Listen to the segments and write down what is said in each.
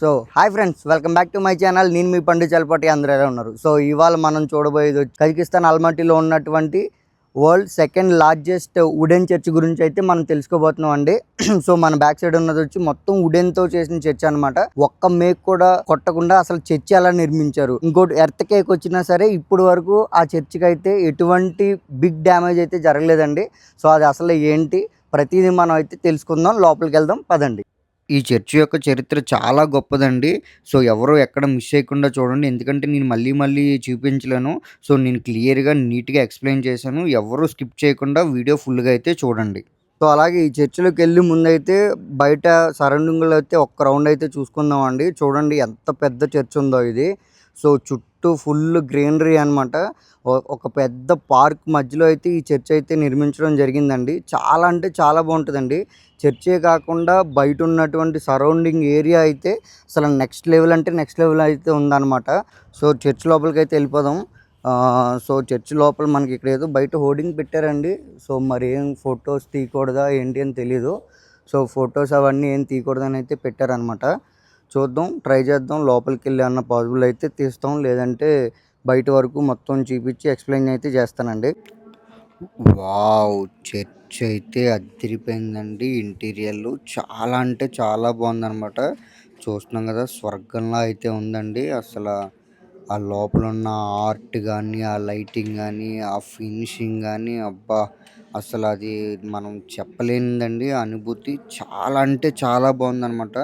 So hi friends welcome back to my channel నేను మీ పండు చలపటి అందరూ ఎలా ఉన్నారు? సో ఇవాళ మనం చూడబోయేది కజకిస్తాన్ అల్మటీలో ఉన్నటువంటి world second largest wooden church గురించి అయితే మనం తెలుసుకోబోతున్నాం అండి. సో మన బ్యాక్ సైడ్ ఉన్నది వచ్చి మొత్తం వుడెన్తో చేసిన చర్చ్ అనమాట ఒక్క మేక్ కూడా కొట్టకుండా అసలు చర్చ్ అలా నిర్మించారు? ఇంకోటి ఎర్త్ కేక్ వచ్చినా సరే ఇప్పుడు వరకు ఆ చర్చికి అయితే ఎటువంటి బిగ్ డ్యామేజ్ అయితే జరగలేదండి. సో అది అసలు ఏంటి? ప్రతిదీ మనం అయితే తెలుసుకుందాం. లోపలికి వెళ్దాం. పదండి. ఈ చర్చి యొక్క చరిత్ర చాలా గొప్పదండి. సో ఎవరు ఎక్కడ మిస్ చేయకుండా చూడండి. ఎందుకంటే నేను మళ్ళీ మళ్ళీ చూపించలేను. సో నేను క్లియర్గా నీట్గా ఎక్స్ప్లెయిన్ చేశాను. ఎవరు స్కిప్ చేయకుండా వీడియో ఫుల్గా అయితే చూడండి. సో అలాగే ఈ చర్చిలోకి వెళ్ళి ముందైతే బయట సరౌండింగ్లో అయితే ఒక్క రౌండ్ అయితే చూసుకుందాం అండి చూడండి ఎంత పెద్ద చర్చ్ ఉందో ఇది. సో చుట్టూ ఫుల్ గ్రీనరీ అనమాట ఒక పెద్ద పార్క్ మధ్యలో అయితే ఈ చర్చ్ అయితే నిర్మించడం జరిగిందండి. చాలా అంటే చాలా బాగుంటుందండి. చర్చే కాకుండా బయట ఉన్నటువంటి సరౌండింగ్ ఏరియా అయితే అసలు నెక్స్ట్ లెవెల్ అంటే నెక్స్ట్ లెవెల్ అయితే ఉందన్నమాట. సో చర్చ్ లోపలికి అయితే వెళ్ళిపోదాం సో చర్చ్ లోపల మనకి ఇక్కడ ఏదో బయట హోర్డింగ్ పెట్టారండి. సో మరి ఏం ఫొటోస్ తీయకూడదా ఏంటి అని తెలీదు. సో ఫొటోస్ అవన్నీ ఏం తీయకూడదని అయితే పెట్టారనమాట చూద్దాం ట్రై చేద్దాం. లోపలికి వెళ్ళి అన్న పాసిబుల్ అయితే తీస్తాం. లేదంటే బయట వరకు మొత్తం చూపించి ఎక్స్ప్లెయిన్ అయితే చేస్తానండి. వావ్! చర్చ్ అయితే అదిరిపోయిందండి. ఇంటీరియర్ చాలా అంటే చాలా బాగుందన్నమాట. చూస్తున్నాం కదా స్వర్గంలా అయితే ఉందండి. అసలు ఆ లోపల ఉన్న ఆర్ట్ కానీ ఆ లైటింగ్ కానీ ఆ ఫినిషింగ్ కానీ అబ్బా! అసలు అది మనం చెప్పలేనిదండి. అనుభూతి చాలా అంటే చాలా బాగుందన్నమాట.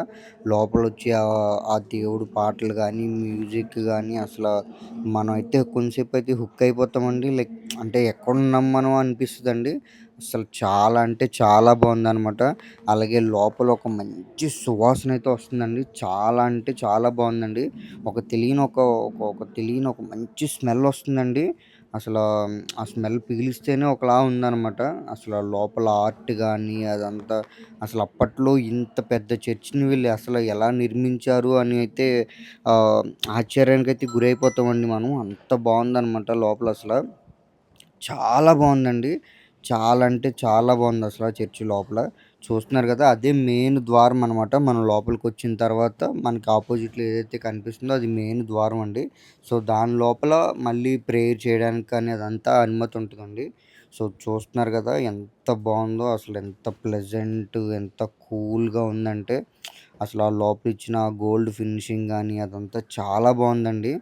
లోపల వచ్చి ఆ- దేవుడు పాటలు కానీ మ్యూజిక్ కానీ అసలు మనం అయితే కొంతసేపు అయితే హుక్ అయిపోతామండి లైక్ అంటే ఎక్కడున్నాం మనం అనిపిస్తుంది అండి అసలు చాలా అంటే చాలా బాగుందనమాట అలాగే లోపల ఒక మంచి సువాసన అయితే వస్తుందండి. చాలా అంటే చాలా బాగుందండి. ఒక తెలియని ఒక ఒక ఒక తెలియని ఒక మంచి స్మెల్ వస్తుందండి. అసలు ఆ స్మెల్ పీలిస్తేనే ఒకలా ఉందన్నమాట. అసలు లోపల ఆర్ట్ కానీ అదంతా అసలు అప్పట్లో ఇంత పెద్ద చర్చిని వీళ్ళు అసలు ఎలా నిర్మించారు అని అయితే ఆశ్చర్యానికి అయితే గురైపోతామండి మనం. అంత బాగుందన్నమాట లోపల అసలు. చాలా బాగుందండి. చాలా అంటే చాలా బాగుంది అసలు ఆ చర్చి లోపల. చూస్తున్నారు కదా అదే మెయిన్ ద్వారం అనమాట మనం లోపలికి వచ్చిన తర్వాత మనకి ఆపోజిట్లో ఏదైతే కనిపిస్తుందో అది మెయిన్ ద్వారం అండి. సో దాని లోపల మళ్ళీ ప్రేయర్ చేయడానికి కానీ అదంతా అనుమతి ఉంటుందండి. సో చూస్తున్నారు కదా ఎంత బాగుందో అసలు ఎంత ప్లెజెంట్ ఎంత కూల్గా ఉందంటే అసలు ఆ లోపల ఇచ్చిన గోల్డ్ ఫినిషింగ్ కానీ అదంతా చాలా బాగుందండి.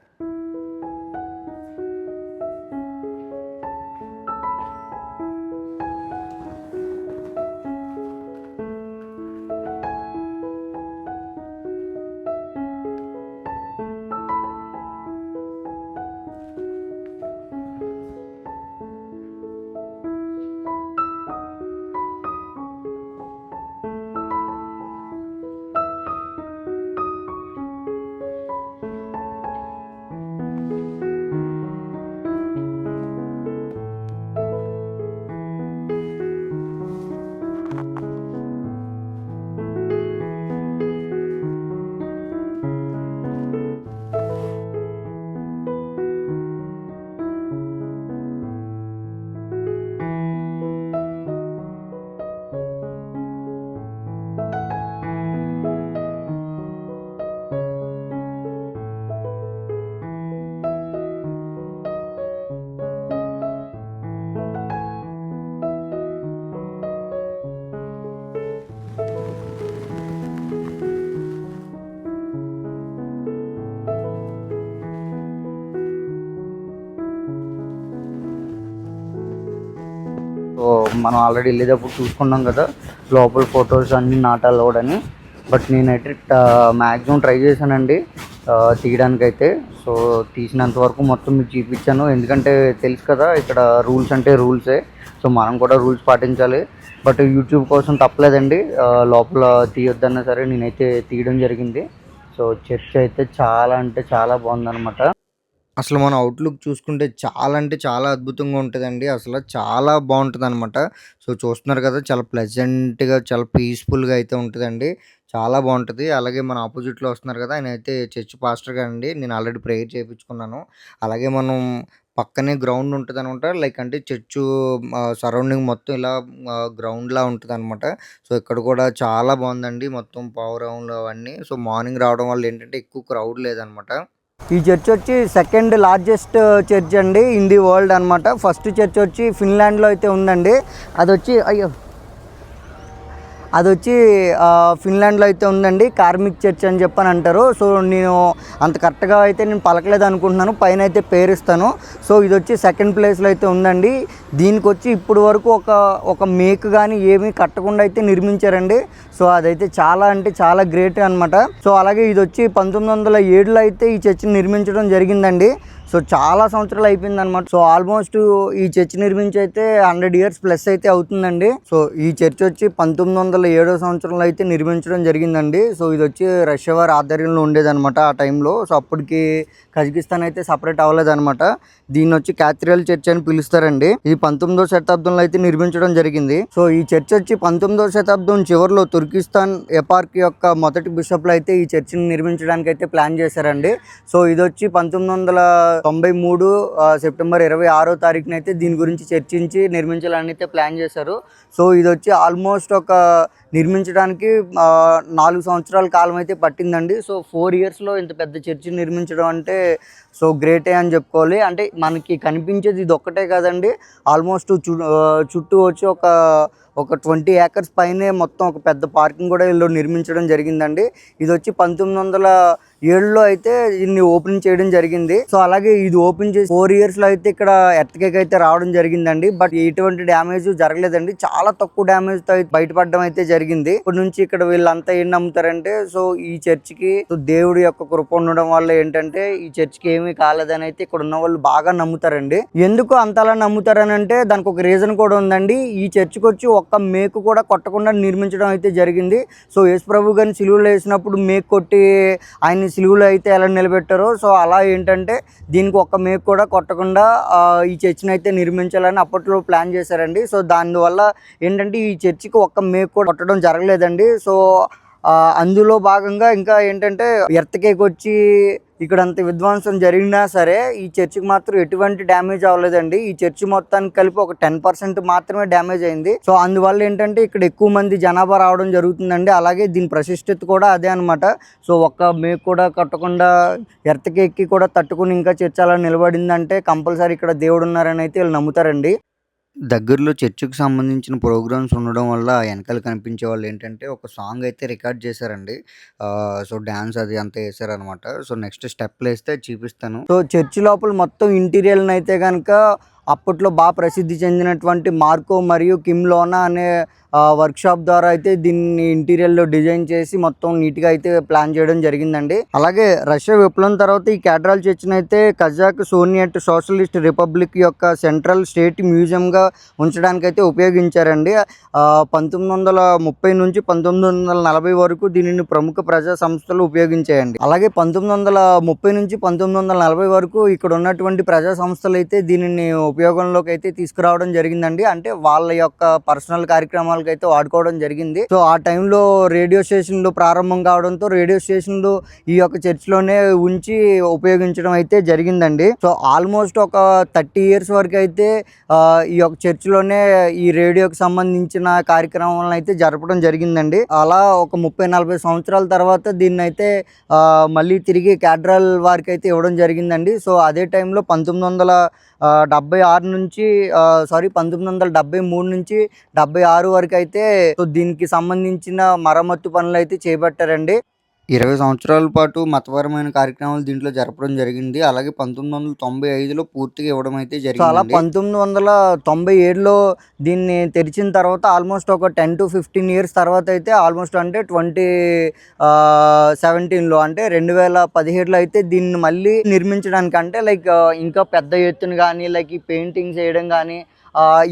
మనం ఆల్రెడీ వెళ్ళేటప్పుడు చూసుకున్నాం కదా లోపల ఫొటోస్ అన్నీ నాట్ అలౌడ్ అని. బట్ నేనైతే మ్యాక్సిమం ట్రై చేశానండి తీయడానికైతే. సో తీసినంత వరకు మొత్తం మీకు చూపించాను. ఎందుకంటే తెలుసు కదా ఇక్కడ రూల్స్ అంటే రూల్సే సో మనం కూడా రూల్స్ పాటించాలి. బట్ యూట్యూబ్ కోసం తప్పలేదండి లోపల తీయొద్దన్నా సరే నేనైతే తీయడం జరిగింది. సో చర్చ్ అయితే చాలా అంటే చాలా బాగుందన్నమాట. అసలు మన అవుట్లుక్ చూసుకుంటే చాలా అంటే చాలా అద్భుతంగా ఉంటుందండి. అసలు చాలా బాగుంటుంది అనమాట సో చూస్తున్నారు కదా చాలా ప్లెజెంట్గా చాలా పీస్ఫుల్గా అయితే ఉంటుందండి. చాలా బాగుంటుంది. అలాగే మన ఆపోజిట్లో వస్తున్నారు కదా ఆయన అయితే చర్చ్ పాస్టర్ గారండి నేను ఆల్రెడీ ప్రేయర్ చేయించుకున్నాను అలాగే మనం పక్కనే గ్రౌండ్ ఉంటుంది అనమాట లైక్ అంటే చర్చు సరౌండింగ్ మొత్తం ఇలా గ్రౌండ్లా ఉంటుంది అనమాట సో ఇక్కడ కూడా చాలా బాగుందండి మొత్తం పావురంలు అవన్నీ. సో మార్నింగ్ రావడం వల్ల ఏంటంటే ఎక్కువ క్రౌడ్ లేదనమాట ఈ చర్చ్ వచ్చి సెకండ్ లార్జెస్ట్ చర్చ్ అండి ఇన్ ది వరల్డ్ అనమాట ఫస్ట్ చర్చ్ వచ్చి ఫిన్లాండ్లో అయితే ఉందండి. అది వచ్చి అయ్యో అది వచ్చి ఫిన్లాండ్లో అయితే ఉందండి. కార్మిక్ చర్చ్ అని చెప్పని అంటారు. సో నేను అంత కరెక్ట్గా అయితే నేను పలకలేదు అనుకుంటున్నాను. పైన అయితే పేరుస్తాను. సో ఇది వచ్చి సెకండ్ ప్లేస్లో అయితే ఉందండి. దీనికి వచ్చి ఇప్పుడు వరకు ఒక ఒక మేక్ కానీ ఏమీ కట్టకుండా అయితే నిర్మించారండి. సో అదైతే చాలా అంటే చాలా గ్రేట్ అనమాట సో అలాగే ఇది వచ్చి పంతొమ్మిది వందల ఏడులో అయితే ఈ చర్చిని నిర్మించడం జరిగిందండి. సో చాలా సంవత్సరాలు అయిపోయింది అనమాట సో ఆల్మోస్ట్ ఈ చర్చ్ నిర్మించి అయితే హండ్రెడ్ ఇయర్స్ ప్లస్ అయితే అవుతుందండి. సో ఈ చర్చ్ వచ్చి పంతొమ్మిది వందల ఏడో సంవత్సరంలో అయితే నిర్మించడం జరిగిందండి. సో ఇది వచ్చి రష్యా వారి ఆధ్వర్యంలో ఉండేదన్నమాట ఆ టైంలో. సో అప్పటికి కజకిస్తాన్ అయితే సపరేట్ అవ్వలేదన్నమాట. దీన్ని వచ్చి క్యాథడ్రల్ చర్చ్ అని పిలుస్తారండి. ఇది పంతొమ్మిదో శతాబ్దంలో అయితే నిర్మించడం జరిగింది. సో ఈ చర్చ్ వచ్చి పంతొమ్మిదో శతాబ్దం చివరిలో తుర్కిస్తాన్ ఎపార్క్ యొక్క మొదటి బిషప్లు అయితే ఈ చర్చిని నిర్మించడానికి అయితే ప్లాన్ చేశారండి. సో ఇది వచ్చి పంతొమ్మిది వందల తొంభై మూడు సెప్టెంబర్ ఇరవై ఆరో తారీఖున అయితే దీని గురించి చర్చించి నిర్మించాలని అయితే ప్లాన్ చేశారు. సో ఇది వచ్చి ఆల్మోస్ట్ ఒక నిర్మించడానికి నాలుగు సంవత్సరాల కాలం అయితే పట్టిందండి. సో ఫోర్ ఇయర్స్లో ఇంత పెద్ద చర్చి నిర్మించడం అంటే సో గ్రేటే అని చెప్పుకోవాలి. అంటే మనకి కనిపించేది ఇది ఒక్కటే కదండి. ఆల్మోస్ట్ చుట్టూ వచ్చి ఒక ఒక ట్వంటీ ఏకర్స్ పైనే మొత్తం ఒక పెద్ద పార్కింగ్ కూడా వీళ్ళు నిర్మించడం జరిగిందండి. ఇది వచ్చి పంతొమ్మిది వందల ఏడులో అయితే దీన్ని ఓపెన్ చేయడం జరిగింది. సో అలాగే ఇది ఓపెన్ చేసి ఫోర్ ఇయర్స్లో అయితే ఇక్కడ ఎర్త్కేక్ అయితే రావడం జరిగిందండి. బట్ ఎటువంటి డ్యామేజ్ జరగలేదండి. చాలా తక్కువ డ్యామేజ్తో అయితే బయటపడడం అయితే జరిగింది. ఇప్పటి నుంచి ఇక్కడ వీళ్ళంతా ఏం నమ్ముతారంటే సో ఈ చర్చికి కి దేవుడి యొక్క కృప ఉండడం వల్ల ఏంటంటే ఈ చర్చికి ఏమీ కాలేదని అయితే ఇక్కడ ఉన్న వాళ్ళు బాగా నమ్ముతారండి. ఎందుకు అంతలా నమ్ముతారని అంటే దానికి ఒక రీజన్ కూడా ఉందండి. ఈ చర్చ్కి వచ్చి ఒక్క మేకు కూడా కొట్టకుండా నిర్మించడం అయితే జరిగింది. సో యేసుప్రభు గారిని సిలువలో వేసినప్పుడు మేకు కొట్టి ఆయన్ని సిలువలో అయితే ఎలా నిలబెట్టారో సో అలా ఏంటంటే దీనికి ఒక్క మేకు కూడా కొట్టకుండా ఈ చర్చిని అయితే నిర్మించాలని అప్పట్లో ప్లాన్ చేశారండి. సో దానివల్ల ఏంటంటే ఈ చర్చికి ఒక్క మేకు కూడా కొట్టడం జరగలేదండి. సో అందులో భాగంగా ఇంకా ఏంటంటే ఎర్తకేకి వచ్చి ఇక్కడ అంత విధ్వంసం జరిగినా సరే ఈ చర్చికి మాత్రం ఎటువంటి డ్యామేజ్ అవ్వలేదండి. ఈ చర్చి మొత్తానికి కలిపి ఒక టెన్ పర్సెంట్ మాత్రమే డ్యామేజ్ అయింది. సో అందువల్ల ఏంటంటే ఇక్కడ ఎక్కువ మంది జనాభా రావడం జరుగుతుందండి. అలాగే దీని ప్రశిష్టత కూడా అదే అనమాట సో ఒక్క మేకు కూడా కట్టకుండా ఎర్తకెక్కి కూడా తట్టుకుని ఇంకా చర్చ్ అలా నిలబడిందంటే కంపల్సరీ ఇక్కడ దేవుడు ఉన్నారని అయితే వీళ్ళు నమ్ముతారండి. దగ్గరలో చర్చికి సంబంధించిన ప్రోగ్రామ్స్ ఉండడం వల్ల వెనకాల కనిపించే వాళ్ళు ఏంటంటే ఒక సాంగ్ అయితే రికార్డ్ చేశారండి. సో డ్యాన్స్ అది అంతా వేసారనమాట సో నెక్స్ట్ స్టెప్లు వేస్తే చూపిస్తాను. సో చర్చి లోపల మొత్తం ఇంటీరియర్ని అయితే కనుక అప్పట్లో బాగా ప్రసిద్ధి చెందినటువంటి మార్కో మరియు కిమ్లోనా అనే వర్క్షాప్ ద్వారా అయితే దీన్ని ఇంటీరియర్లో డిజైన్ చేసి మొత్తం నీట్గా అయితే ప్లాన్ చేయడం జరిగిందండి. అలాగే రష్యా విప్లవం తర్వాత ఈ క్యాడ్రాల్ చర్చిన అయితే కజాక్ సోనియట్ సోషలిస్ట్ రిపబ్లిక్ యొక్క సెంట్రల్ స్టేట్ మ్యూజియంగా ఉంచడానికి అయితే ఉపయోగించారండి. పంతొమ్మిది వందల ముప్పై నుంచి పంతొమ్మిది వందల నలభై వరకు దీనిని ప్రముఖ ప్రజా సంస్థలు ఉపయోగించాయండి. అలాగే పంతొమ్మిది వందల ముప్పై నుంచి పంతొమ్మిది వందల నలభై వరకు ఇక్కడ ఉన్నటువంటి ప్రజా సంస్థలు అయితే దీనిని ఉపయోగంలోకి అయితే తీసుకురావడం జరిగిందండి. అంటే వాళ్ళ యొక్క పర్సనల్ కార్యక్రమాలకు అయితే వాడుకోవడం జరిగింది. సో ఆ టైంలో రేడియో స్టేషన్లు ప్రారంభం కావడంతో రేడియో స్టేషన్లు ఈ యొక్క చర్చిలోనే ఉంచి ఉపయోగించడం అయితే జరిగిందండి. సో ఆల్మోస్ట్ ఒక థర్టీ ఇయర్స్ వరకు అయితే ఈ యొక్క చర్చిలోనే ఈ రేడియోకి సంబంధించిన కార్యక్రమాలను అయితే జరపడం జరిగిందండి. అలా ఒక ముప్పై నలభై సంవత్సరాల తర్వాత దీన్ని అయితే మళ్ళీ తిరిగి క్యాడ్రల్ వారికి అయితే ఇవ్వడం జరిగిందండి. సో అదే టైంలో పంతొమ్మిది వందల డెబ్బై ఆరు నుంచి సారీ పంతొమ్మిది వందల డెబ్బై మూడు నుంచి డెబ్బై ఆరు వరకు అయితే సో దీనికి సంబంధించిన మరమ్మత్తు పనులు అయితే చేపట్టారండి. ఇరవై సంవత్సరాల పాటు మతపరమైన కార్యక్రమాలు దీంట్లో జరపడం జరిగింది. అలాగే పంతొమ్మిది వందల తొంభై ఐదులో పూర్తిగా ఇవ్వడం అయితే జరిగింది అలా పంతొమ్మిది వందల తొంభై ఏడులో దీన్ని తెరిచిన తర్వాత ఆల్మోస్ట్ ఒక టెన్ టు ఫిఫ్టీన్ ఇయర్స్ తర్వాత అయితే ఆల్మోస్ట్ అంటే ట్వంటీ సెవెంటీన్లో అంటే రెండు వేల పదిహేడులో అయితే దీన్ని మళ్ళీ నిర్మించడానికి అంటే లైక్ ఇంకా పెద్ద ఎత్తున కానీ లైక్ ఈ పెయింటింగ్స్ వేయడం కానీ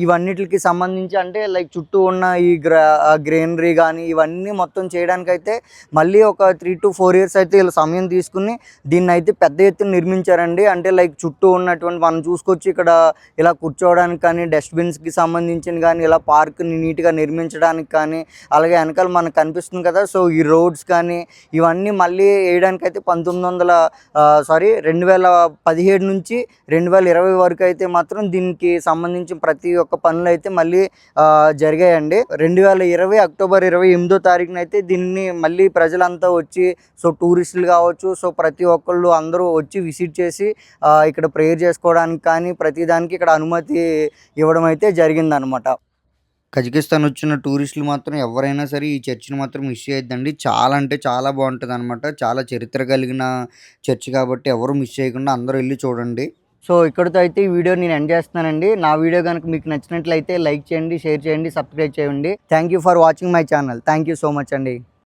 ఇవన్నిటికి సంబంధించి అంటే లైక్ చుట్టూ ఉన్న ఈ గ్రా గ్రీనరీ కానీ ఇవన్నీ మొత్తం చేయడానికైతే మళ్ళీ ఒక త్రీ టు ఫోర్ ఇయర్స్ అయితే వీళ్ళు సమయం తీసుకుని దీన్ని అయితే పెద్ద ఎత్తున నిర్మించారండి. అంటే లైక్ చుట్టూ ఉన్నటువంటి మనం చూసుకొచ్చి ఇక్కడ ఇలా కూర్చోవడానికి కానీ డస్ట్బిన్స్కి సంబంధించిన కానీ ఇలా పార్క్ని నీట్గా నిర్మించడానికి కానీ అలాగే వెనకాల మనకు కనిపిస్తుంది కదా సో ఈ రోడ్స్ కానీ ఇవన్నీ మళ్ళీ వేయడానికి అయితే పంతొమ్మిది వందల సారీ రెండు వేల పదిహేడు నుంచి రెండు వేల ఇరవై వరకు అయితే మాత్రం దీనికి సంబంధించిన ప్రతి ఒక్క పనులు అయితే మళ్ళీ జరిగాయండి. రెండు వేల ఇరవై అక్టోబర్ ఇరవై ఎనిమిదో తారీఖున అయితే దీన్ని మళ్ళీ ప్రజలంతా వచ్చి సో టూరిస్టులు కావచ్చు సో ప్రతి ఒక్కళ్ళు అందరూ వచ్చి విజిట్ చేసి ఇక్కడ ప్రేయర్ చేసుకోవడానికి కానీ ప్రతి దానికి ఇక్కడ అనుమతి ఇవ్వడం అయితే జరిగిందనమాట. కజకిస్తాన్ వచ్చిన టూరిస్టులు మాత్రం ఎవరైనా సరే ఈ చర్చిని మాత్రం మిస్ చేయొద్దండి. చాలా అంటే చాలా బాగుంటుంది అనమాట చాలా చరిత్ర కలిగిన చర్చ్ కాబట్టి ఎవరు మిస్ చేయకుండా అందరూ వెళ్ళి చూడండి. సో ఇక్కడితో అయితే ఈ వీడియో నేను ఎండ్ చేస్తున్నానండి. నా వీడియో కనుక మీకు నచ్చినట్లయితే లైక్ చేయండి షేర్ చేయండి సబ్స్క్రైబ్ చేయండి. Thank you for watching my channel thank you so much అండి.